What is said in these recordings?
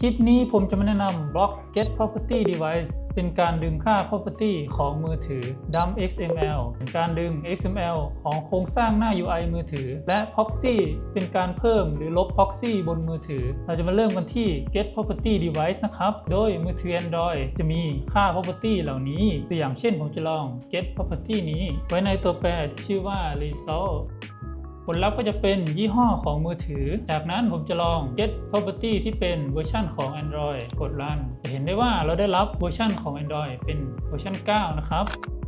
คลิปนี้ผมจะมาแนะนำบล็อก get property device เป็นการดึงค่า property ของมือถือ dump xml เป็นการดึง xml ของโครงสร้างหน้า UI มือถือ และ proxy เป็นการเพิ่มหรือลบ proxy บนมือถือ เราจะมาเริ่มกันที่ get property device นะครับ โดยมือถือ Android จะมีค่า property เหล่านี้ ตัวอย่างเช่นผมจะลอง get property นี้ ไว้ในตัวแปรที่ชื่อว่า result ผลลัพธ์ก็จะเป็นยี่ห้อของมือถือ จากนั้นผมจะลอง get property ที่เป็นเวอร์ชันของ Android กด run จะเห็นได้ว่าเราได้รับเวอร์ชันของ Android เป็นเวอร์ชัน 9 นะครับ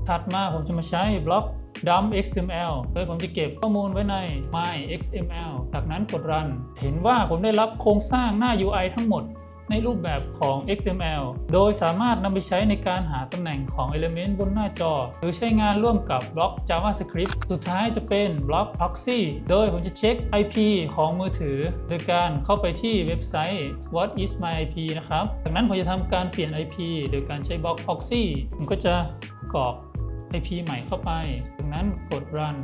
ถัดมาผมจะมาใช้บล็อก dump xml โดยผมจะเก็บข้อมูลไว้ใน my xml จากนั้นกด run เห็นว่าผมได้รับโครงสร้างหน้า UI ทั้งหมด ในรูปแบบของ XML โดยสามารถนำไปใช้ในการหาตำแหน่งของ Element บนหน้าจอ หรือใช้งานร่วมกับบล็อก JavaScript สุดท้ายจะเป็นบล็อก Proxy โดยผมจะเช็ค IP ของมือถือ โดยการเข้าไปที่เว็บไซต์ what is my IP นะครับ จากนั้นผมจะทำการเปลี่ยน IP โดยการใช้บล็อก Proxy ผมก็จะกรอก IP ใหม่เข้าไป จากนั้นกด run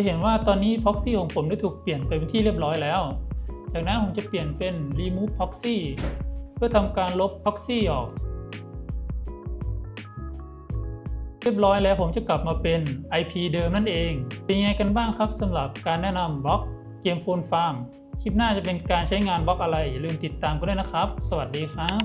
จะเห็นว่าตอนนี้ proxy ของผมได้ถูกเปลี่ยนไปเป็นที่เรียบร้อยแล้ว จากนั้นผมจะเปลี่ยนเป็น remove proxy เพื่อทำการลบ proxy ออก เรียบร้อยแล้วผมจะกลับมาเป็น IP เดิมนั่นเอง เป็นยังไงกันบ้างครับสำหรับการแนะนำบล็อกเกมโฟนฟาร์ม คลิปหน้าจะเป็นการใช้งานบล็อกอะไร อย่าลืมติดตามกันด้วยนะครับ สวัสดีครับ